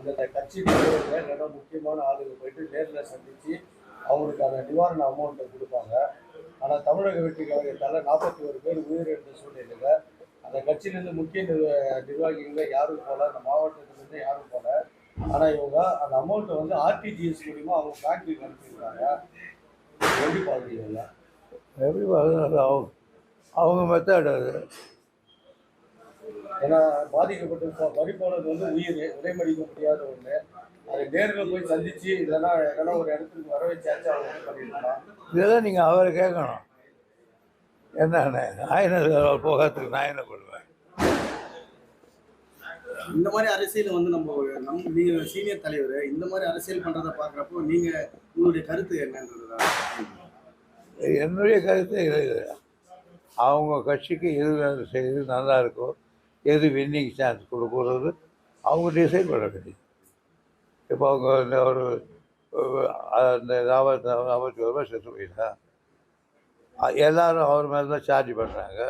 அந்தந்த கட்சி தலைவர்கள் முக்கியமான ஆளுங்க போயிட்டு நேரில் சந்தித்து அந்த நிவாரண அமௌண்ட்டை கொடுப்பாங்க. ஆனால் தமிழக வெற்றி கழகத்தால் நாற்பத்தி ஒரு பேர் உயிரிழந்த சூழ்நிலையில் அந்த கட்சியிலேருந்து முக்கிய நிர்வ- நிர்வாகிகள் யாரும் போல அந்த மாவட்டத்திலேருந்து யாரும் போல. ஆனால் இவங்க அந்த அமௌண்ட்டை வந்து ஆர்டிஜிஎஸ் மூலிமா அவங்க பேங்க்குக்கு அனுப்பியிருக்காங்க. எப்படி பார்க்குறீங்களா எப்படி பார்க்குறது அவங்க அவங்க மெத்தட் அது. ஏன்னா பாதிக்கப்பட்டு போ- பறி போனது வந்து உயிர் விலைமடிக்க முடியாத ஒன்று அதை நேரில் போய் சந்திச்சு இல்லைன்னா எதனா ஒரு இடத்துக்கு வர வச்சாச்சும் அவங்க இது பண்ணிருக்கலாம் இதெல்லாம் நீங்கள் அவரை கேட்கணும். என்ன போகிறதுக்கு நான் என்ன பண்ணுவேன்? இந்த மாதிரி அரசியல் வந்து நம்ம நம் நீங்க சீனியர் தலைவர் இந்த மாதிரி அரசியல் பண்றதை பாக்குறப்போ நீங்க உங்களுடைய கருத்து என்னன்றதா என்னுடைய கருத்து இது. அவங்க கட்சிக்கு எது செய்து நல்லா இருக்கோ எது வின்னிங் சான்ஸ் கொடுக்குறது அவங்க டிசைட் பண்ண வேண்டியது. இப்போ அவங்க இந்த ஒரு அந்த நாற்பத்தி நாற்பத்தி ஒரு ரூபாய் செத்து போயிட்டா எல்லாரும் அவர் மேலே தான் சார்ஜ் பண்ணுறாங்க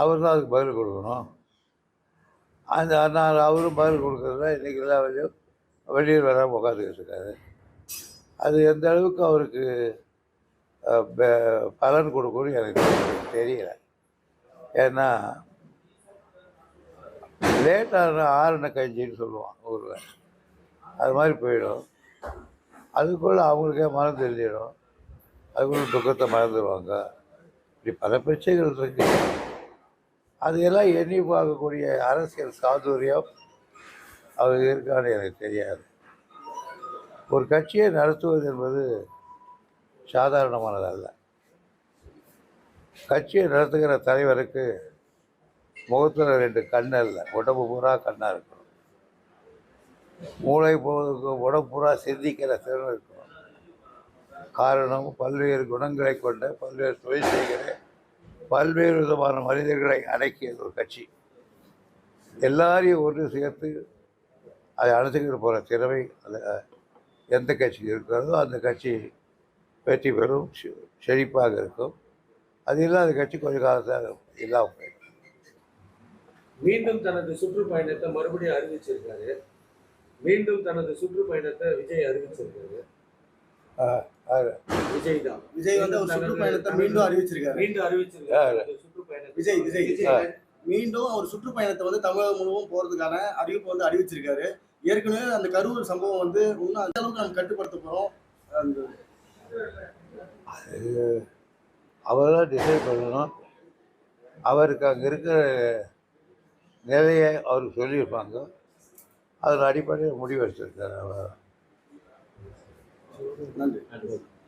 அவர் தான் அதுக்கு பதில் கொடுக்கணும். அந்த நான் அவரும் பதில் கொடுக்குறதுல இன்றைக்கி எல்லா வழியும் வெளியில் வராமல் உட்காந்துக்கிட்டு இருக்காரு. அது எந்த அளவுக்கு அவருக்கு பலன் கொடுக்கும்னு எனக்கு தெரியல. ஏன்னா லேட்டாக ஆறுன கஞ்சின்னு சொல்லுவான் ஊரில் அது மாதிரி போயிடும். அதுக்குள்ளே அவங்களுக்கே மனம் தெரிஞ்சிடும். அதுக்குள்ள துக்கத்தை மறந்துடுவாங்க இப்படி பல பிரச்சனைகள் இருக்கு. அதையெல்லாம் எண்ணி பார்க்கக்கூடிய அரசியல் சாதுரியம் அவர் இருக்கான்னு எனக்கு தெரியாது. ஒரு கட்சியை நடத்துவது என்பது சாதாரணமானதல்ல. கட்சியை நடத்துகிற தலைவருக்கு முகத்தில் ரெண்டு கண் இல்லை. உடம்பு பூரா கண்ணாக இருக்கணும் மூளை போவதுக்கு உடம்பு பூரா சிந்திக்கிற திறன் இருக்கணும் காரணம் பல்வேறு குணங்களை கொண்ட பல்வேறு தொழில் செய்கிற பல்வேறு விதமான மனிதர்களை அடக்கியது ஒரு கட்சி. எல்லாரையும் ஒன்று சேர்த்து அதை அழைச்சிக்கிட்டு போகிற திறமை அது எந்த கட்சி இருக்கிறதோ அந்த கட்சி வெற்றி பெறும் செழிப்பாக இருக்கும். அது இல்லாத கட்சி கொஞ்சம் காலத்தில் இல்லாமல் போயிடும். மீண்டும் தனது சுற்றுப்பயணத்தை மறுபடியும் அறிவிச்சிருக்காரு. மீண்டும் தனது சுற்றுப்பயணத்தை விஜய் அறிவிச்சிருக்காரு. விஜய் தான். விஜய் வந்து ஒரு சுற்றுப்பயணத்தை மீண்டும் அறிவிச்சிருக்காரு. மீண்டும்? அறிவிச்சிருக்காரு. இந்த சுற்றுப்பயணத்தை விஜய், விஜய். விஜய். மீண்டும் ஒரு சுற்றுப்பயணத்தை வந்து தமிழகம் முழுவதும் போறதுக்கான அறிவிப்பு வந்து அறிவிச்சிருக்காரு. ஏற்கனவே அந்த கரூர் சம்பவம் வந்து இன்னும் அந்த அளவுக்கு நம்ம கட்டுப்படுத்த போறோம். அந்த அவர் தான் டிசைட் பண்ணணும். அவருக்கு அங்கே இருக்கிற நிலையை அவருக்கு சொல்லியிருப்பாங்க. அதில் அடிப்படையில் முடிவு எடுத்திருக்காரு அவர். நன்றி.